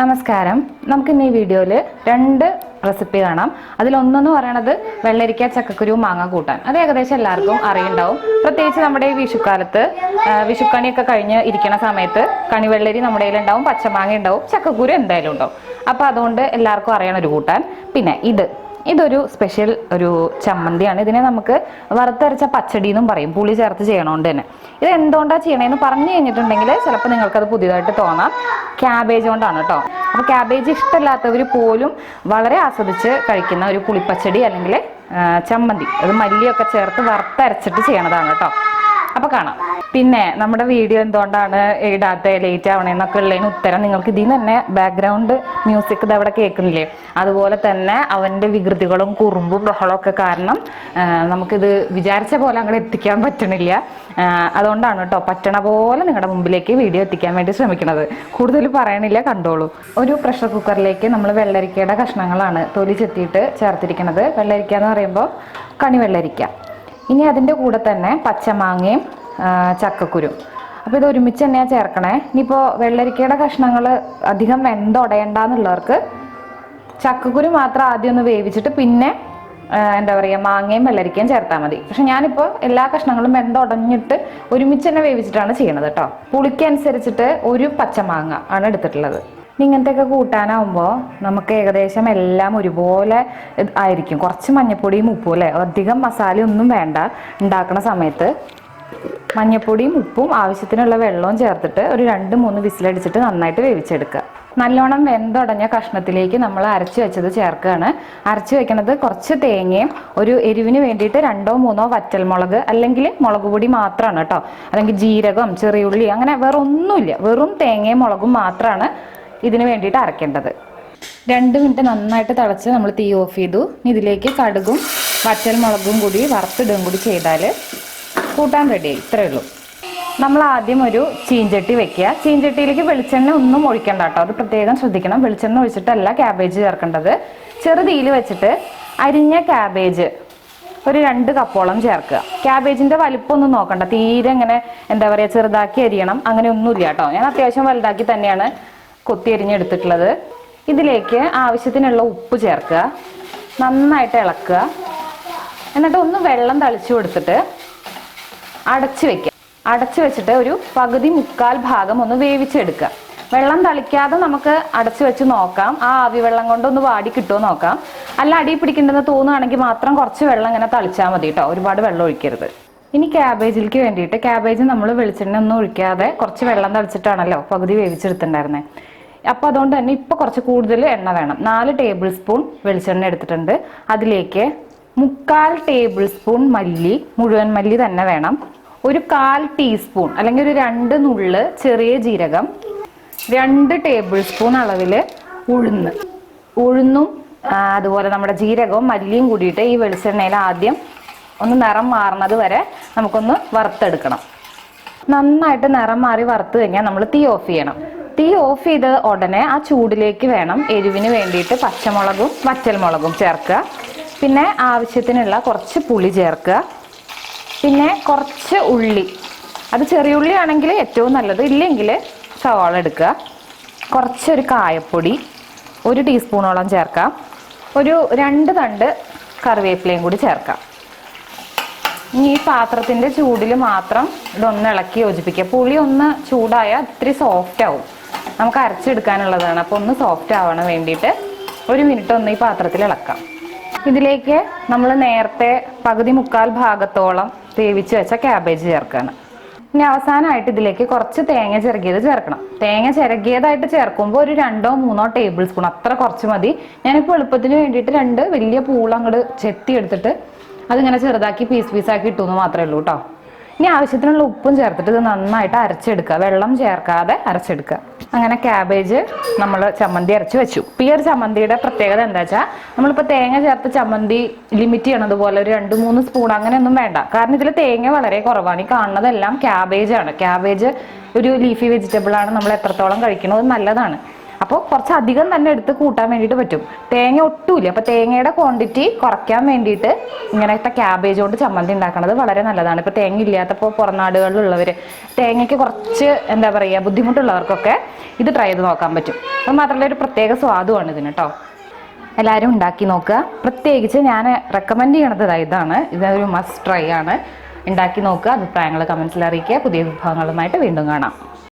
നമസ്കാരം. നമുക്ക് ഇന്ന് ഈ വീഡിയോയിൽ രണ്ട് റെസിപ്പി കാണാം. അതിലൊന്നെന്ന് പറയണത് വെള്ളരിക്ക ചക്കക്കുരു മാങ്ങ കൂട്ടാൻ. അത് ഏകദേശം എല്ലാവർക്കും അറിയണ്ടാവും. പ്രത്യേകിച്ച് നമ്മുടെ ഈ വിഷുക്കാലത്ത് വിഷുക്കണിയൊക്കെ കഴിഞ്ഞ് ഇരിക്കുന്ന സമയത്ത് കണിവെള്ളരി നമ്മുടെ കയ്യിലുണ്ടാവും പച്ചമാങ്ങ ഉണ്ടാവും ചക്കക്കുരു എന്തായാലും ഉണ്ടാവും. അപ്പോൾ അതുകൊണ്ട് എല്ലാവർക്കും അറിയണ ഒരു കൂട്ടാൻ. പിന്നെ ഇത്. ഇതൊരു സ്പെഷ്യൽ ഒരു ചമ്മന്തിയാണ്. ഇതിനെ നമുക്ക് വറുത്തരച്ച പച്ചടി എന്നും പറയും. പുളി ചേർത്ത് ചെയ്യണോണ്ട് തന്നെ. ഇത് എന്തുകൊണ്ടാണ് ചെയ്യണേന്ന് പറഞ്ഞു കഴിഞ്ഞിട്ടുണ്ടെങ്കിൽ ചിലപ്പോൾ നിങ്ങൾക്കത് പുതിയതായിട്ട് തോന്നാം. ക്യാബേജ് കൊണ്ടാണ് കേട്ടോ അപ്പോൾ ക്യാബേജ് ഇഷ്ടമില്ലാത്തവർ പോലും വളരെ ആസ്വദിച്ച് കഴിക്കുന്ന ഒരു പുളിപ്പച്ചടി അല്ലെങ്കിൽ ചമ്മന്തി. അത് മല്ലിയൊക്കെ ചേർത്ത് വറുത്തരച്ചിട്ട് ചെയ്യണതാണ് കേട്ടോ അപ്പൊ കാണാം. പിന്നെ നമ്മുടെ വീഡിയോ എന്തുകൊണ്ടാണ് ഇടാത്ത ലേറ്റ് ആവണേന്നൊക്കെ ഉള്ളതിന് ഉത്തരം നിങ്ങൾക്ക് ഇതിൽ തന്നെ ബാക്ക്ഗ്രൗണ്ട് മ്യൂസിക് ഇത് അവിടെ കേൾക്കുന്നില്ലേ? അതുപോലെ തന്നെ അവന്റെ വികൃതികളും കുറുമ്പും ബഹളവും ഒക്കെ കാരണം നമുക്കിത് വിചാരിച്ച പോലെ അങ്ങോട്ട് എത്തിക്കാൻ പറ്റണില്ല. അതുകൊണ്ടാണ് കേട്ടോ പറ്റണ പോലെ നിങ്ങളുടെ മുമ്പിലേക്ക് വീഡിയോ എത്തിക്കാൻ വേണ്ടി ശ്രമിക്കുന്നത് കൂടുതൽ പറയണില്ല കണ്ടോളൂ. ഒരു പ്രഷർ കുക്കറിലേക്ക് നമ്മൾ വെള്ളരിക്കയുടെ കഷ്ണങ്ങളാണ് തൊലി ചെത്തിയിട്ട് ചേർത്തിരിക്കുന്നത് വെള്ളരിക്ക എന്ന് പറയുമ്പോൾ കണി വെള്ളരിക്ക. ഇനി അതിന്റെ കൂടെ തന്നെ പച്ചമാങ്ങയും ചക്കക്കുരും. അപ്പോൾ ഇത് ഒരുമിച്ച് തന്നെയാണ് ചേർക്കണേ. ഇനിയിപ്പോൾ വെള്ളരിക്കയുടെ കഷ്ണങ്ങൾ അധികം വെന്തൊടയണ്ടെന്നുള്ളവർക്ക് ചക്കക്കുരു മാത്രം ആദ്യം ഒന്ന് വേവിച്ചിട്ട് പിന്നെ എന്താ പറയുക മാങ്ങയും വെള്ളരിക്കയും ചേർത്താൽ മതി. പക്ഷെ ഞാനിപ്പോൾ എല്ലാ കഷ്ണങ്ങളും വെന്തുടഞ്ഞിട്ട് ഒരുമിച്ച് തന്നെ വേവിച്ചിട്ടാണ് ചെയ്യണത് കേട്ടോ. പുളിക്കനുസരിച്ചിട്ട് ഒരു പച്ചമാങ്ങ ആണ് എടുത്തിട്ടുള്ളത്. ഇങ്ങനത്തെയൊക്കെ കൂട്ടാനാവുമ്പോൾ നമുക്ക് ഏകദേശം എല്ലാം ഒരുപോലെ ആയിരിക്കും. കുറച്ച് മഞ്ഞപ്പൊടിയും ഉപ്പും അല്ലേ? അധികം മസാല ഒന്നും വേണ്ട. ഉണ്ടാക്കുന്ന സമയത്ത് മഞ്ഞപ്പൊടിയും ഉപ്പും ആവശ്യത്തിനുള്ള വെള്ളവും ചേർത്തിട്ട് ഒരു രണ്ട് മൂന്ന് വിസിലടിച്ചിട്ട് നന്നായിട്ട് വേവിച്ചെടുക്കുക. നല്ലോണം വെന്തുടഞ്ഞ കഷ്ണത്തിലേക്ക് നമ്മൾ അരച്ച് വെച്ചത് ചേർക്കുകയാണ്. അരച്ച് വെക്കുന്നത് കുറച്ച് തേങ്ങയും ഒരു എരിവിന് വേണ്ടിയിട്ട് രണ്ടോ മൂന്നോ വറ്റൽമുളക് അല്ലെങ്കിൽ മുളക് പൊടി മാത്രമാണ് കേട്ടോ. അല്ലെങ്കിൽ ജീരകം ചെറിയുള്ളി അങ്ങനെ വേറെ ഒന്നുമില്ല വെറും തേങ്ങയും മുളകും മാത്രമാണ് ഇതിന് വേണ്ടിയിട്ട് അരക്കേണ്ടത്. രണ്ട് മിനിറ്റ് നന്നായിട്ട് തിളച്ച് നമ്മൾ തീ ഓഫ് ചെയ്തു. ഇതിലേക്ക് കടുകും വറ്റൽ മുളകും കൂടി വറുത്തിടുകയും കൂടി ചെയ്താൽ കൂട്ടാൻ റെഡിയായി ഇത്രയേ ഉള്ളൂ. നമ്മൾ ആദ്യം ഒരു ചീഞ്ചട്ടി വെക്കുക. ചീഞ്ചട്ടിയിലേക്ക് വെളിച്ചെണ്ണ ഒന്നും ഒഴിക്കണ്ട കേട്ടോ. അത് പ്രത്യേകം ശ്രദ്ധിക്കണം. വെളിച്ചെണ്ണ ഒഴിച്ചിട്ടല്ല ക്യാബേജ് ചേർക്കേണ്ടത്. ചെറുതീയിൽ വെച്ചിട്ട് അരിഞ്ഞ ക്യാബേജ് ഒരു രണ്ട് കപ്പോളം ചേർക്കുക. ക്യാബേജിന്റെ വലിപ്പമൊന്നും നോക്കണ്ട. തീരെ ഇങ്ങനെ എന്താ പറയുക ചെറുതാക്കി അരിയണം. അങ്ങനെ ഒന്നുമില്ല കേട്ടോ. ഞാൻ അത്യാവശ്യം വലുതാക്കി തന്നെയാണ് കൊത്തി അരിഞ്ഞെടുത്തിട്ടുള്ളത് ഇതിലേക്ക് ആവശ്യത്തിനുള്ള ഉപ്പ് ചേർക്കുക. നന്നായിട്ട് ഇളക്കുക. എന്നിട്ട് ഒന്ന് വെള്ളം തളിച്ചു കൊടുത്തിട്ട് അടച്ചു വെക്കുക. അടച്ചു വെച്ചിട്ട് ഒരു പകുതി മുക്കാൽ ഭാഗം ഒന്ന് വേവിച്ചെടുക്കുക. വെള്ളം തളിക്കാതെ നമുക്ക് അടച്ചു വെച്ച് നോക്കാം. ആ ആവി വെള്ളം കൊണ്ടൊന്ന് വാടി കിട്ടുമോ നോക്കാം. അല്ല അടി പിടിക്കേണ്ടെന്ന് തോന്നുകയാണെങ്കിൽ മാത്രം കുറച്ച് വെള്ളം ഇങ്ങനെ തളിച്ചാൽ മതി കേട്ടോ. ഒരുപാട് വെള്ളം ഒഴിക്കരുത്. ഇനി ക്യാബേജിലേക്ക് വേണ്ടിയിട്ട് ക്യാബേജ് നമ്മൾ വെളിച്ചെണ്ണ ഒന്നും ഒഴിക്കാതെ കുറച്ച് വെള്ളം തളിച്ചിട്ടാണല്ലോ പകുതി വേവിച്ചെടുത്തിട്ടുണ്ടായിരുന്നത് അപ്പോൾ അതുകൊണ്ട് തന്നെ ഇപ്പോൾ കുറച്ച് കൂടുതൽ എണ്ണ വേണം. നാല് ടേബിൾ സ്പൂൺ വെളിച്ചെണ്ണ എടുത്തിട്ടുണ്ട്. അതിലേക്ക് മുക്കാൽ ടേബിൾ സ്പൂൺ മല്ലി മുഴുവൻ മല്ലി തന്നെ വേണം. ഒരു കാൽ ടീസ്പൂൺ അല്ലെങ്കിൽ ഒരു രണ്ട് നുള്ള് ചെറിയ ജീരകം രണ്ട് ടേബിൾ സ്പൂൺ അളവിൽ ഉഴുന്ന് ഉഴുന്നും അതുപോലെ നമ്മുടെ ജീരകവും മല്ലിയും കൂടിയിട്ട് ഈ വെളിച്ചെണ്ണയിൽ ആദ്യം ഒന്ന് നിറം മാറുന്നത് വരെ നമുക്കൊന്ന് വറുത്തെടുക്കണം. നന്നായിട്ട് നിറം മാറി വറുത്ത് കഴിഞ്ഞാൽ നമ്മൾ തീ ഓഫ് ചെയ്യണം. തീ ഓഫ് ചെയ്ത ഉടനെ ആ ചൂടിലേക്ക് വേണം എരിവിന് വേണ്ടിയിട്ട് പച്ചമുളകും വറ്റൽമുളകും ചേർക്കുക. പിന്നെ ആവശ്യത്തിനുള്ള കുറച്ച് പുളി ചേർക്കുക. പിന്നെ കുറച്ച് ഉള്ളി. അത് ചെറിയ ഉള്ളി ആണെങ്കിൽ ഏറ്റവും നല്ലത്. ഇല്ലെങ്കിൽ സവാള എടുക്കുക. കുറച്ചൊരു കായപ്പൊടി ഒരു ടീസ്പൂണോളം ചേർക്കാം ഒരു രണ്ട് തണ്ട് കറിവേപ്പിലയും കൂടി ചേർക്കാം ഇനി ഈ പാത്രത്തിന്റെ ചൂടിൽ മാത്രം ഇതൊന്ന് ഇളക്കി യോജിപ്പിക്കുക. പുളി ഒന്ന് ചൂടായാൽ ഇത്തിരി സോഫ്റ്റ് ആവും. നമുക്ക് അരച്ചെടുക്കാനുള്ളതാണ്. അപ്പോൾ ഒന്ന് സോഫ്റ്റ് ആവണം വേണ്ടിയിട്ട്. ഒരു മിനിറ്റ് ഒന്ന് ഈ പാത്രത്തിൽ ഇളക്കാം. ഇതിലേക്ക് നമ്മൾ നേരത്തെ പകുതി മുക്കാൽ ഭാഗത്തോളം വേവിച്ച് വെച്ച ക്യാബേജ് ചേർക്കുകയാണ് ഇനി അവസാനമായിട്ട് ഇതിലേക്ക് കുറച്ച് തേങ്ങ ചിരകിയത് ചേർക്കണം. തേങ്ങ ചിരകിയതായിട്ട് ചേർക്കുമ്പോൾ ഒരു രണ്ടോ മൂന്നോ ടേബിൾ സ്പൂൺ അത്ര കുറച്ച് മതി. ഞാനിപ്പോൾ എളുപ്പത്തിന് വേണ്ടിയിട്ട് രണ്ട് വലിയ പൂള അങ്ങോട്ട് ചെത്തി എടുത്തിട്ട് അതിങ്ങനെ ചെറുതാക്കി പീസ് പീസാക്കി ഇട്ടു എന്ന് മാത്രമേ ഉള്ളൂ കേട്ടോ ഇനി ആവശ്യത്തിനുള്ള ഉപ്പും ചേർത്തിട്ട് ഇത് നന്നായിട്ട് അരച്ചെടുക്കുക. വെള്ളം ചേർക്കാതെ അരച്ചെടുക്കുക. അങ്ങനെ ക്യാബേജ് നമ്മൾ ചമ്മന്തി അരച്ച് വെച്ചു. ഈ ഒരു ചമ്മന്തിയുടെ പ്രത്യേകത എന്താ വെച്ചാൽ നമ്മളിപ്പോൾ തേങ്ങ ചേർത്ത് ചമ്മന്തി ലിമിറ്റ് ചെയ്യണത് പോലെ ഒരു രണ്ട് മൂന്ന് സ്പൂൺ അങ്ങനെയൊന്നും വേണ്ട. കാരണം ഇതിൽ തേങ്ങ വളരെ കുറവാണ്. ഈ കാണുന്നതെല്ലാം ക്യാബേജാണ് ക്യാബേജ് ഒരു ലീഫി വെജിറ്റബിൾ ആണ്. നമ്മൾ എത്രത്തോളം കഴിക്കുന്നത് നല്ലതാണ്. അപ്പോൾ കുറച്ച് അധികം തന്നെ എടുത്ത് കൂട്ടാൻ വേണ്ടിയിട്ട് പറ്റും. തേങ്ങ ഒട്ടുമില്ല. അപ്പോൾ തേങ്ങയുടെ ക്വാണ്ടിറ്റി കുറയ്ക്കാൻ വേണ്ടിയിട്ട് ഇങ്ങനത്തെ ക്യാബേജ് കൊണ്ട് ചമ്മന്തി ഉണ്ടാക്കുന്നത് വളരെ നല്ലതാണ്. ഇപ്പോൾ തേങ്ങ ഇല്ലാത്തപ്പോൾ പുറനാടുകളിലുള്ളവർ തേങ്ങയ്ക്ക് കുറച്ച് എന്താ പറയുക ബുദ്ധിമുട്ടുള്ളവർക്കൊക്കെ ഇത് ട്രൈ ചെയ്ത് നോക്കാൻ പറ്റും. അത് മാത്രമല്ല ഒരു പ്രത്യേക സ്വാദുമാണ് ഇതിന് കേട്ടോ എല്ലാവരും ഉണ്ടാക്കി നോക്കുക. പ്രത്യേകിച്ച് ഞാൻ റെക്കമെൻഡ് ചെയ്യണത് ഇതാണ്. ഇതൊരു മസ്റ്റ് ട്രൈ ആണ്. ഉണ്ടാക്കി നോക്കുക. അഭിപ്രായങ്ങൾ കമൻസിൽ അറിയിക്കുക. പുതിയ വിഭവങ്ങളുമായിട്ട് വീണ്ടും കാണാം.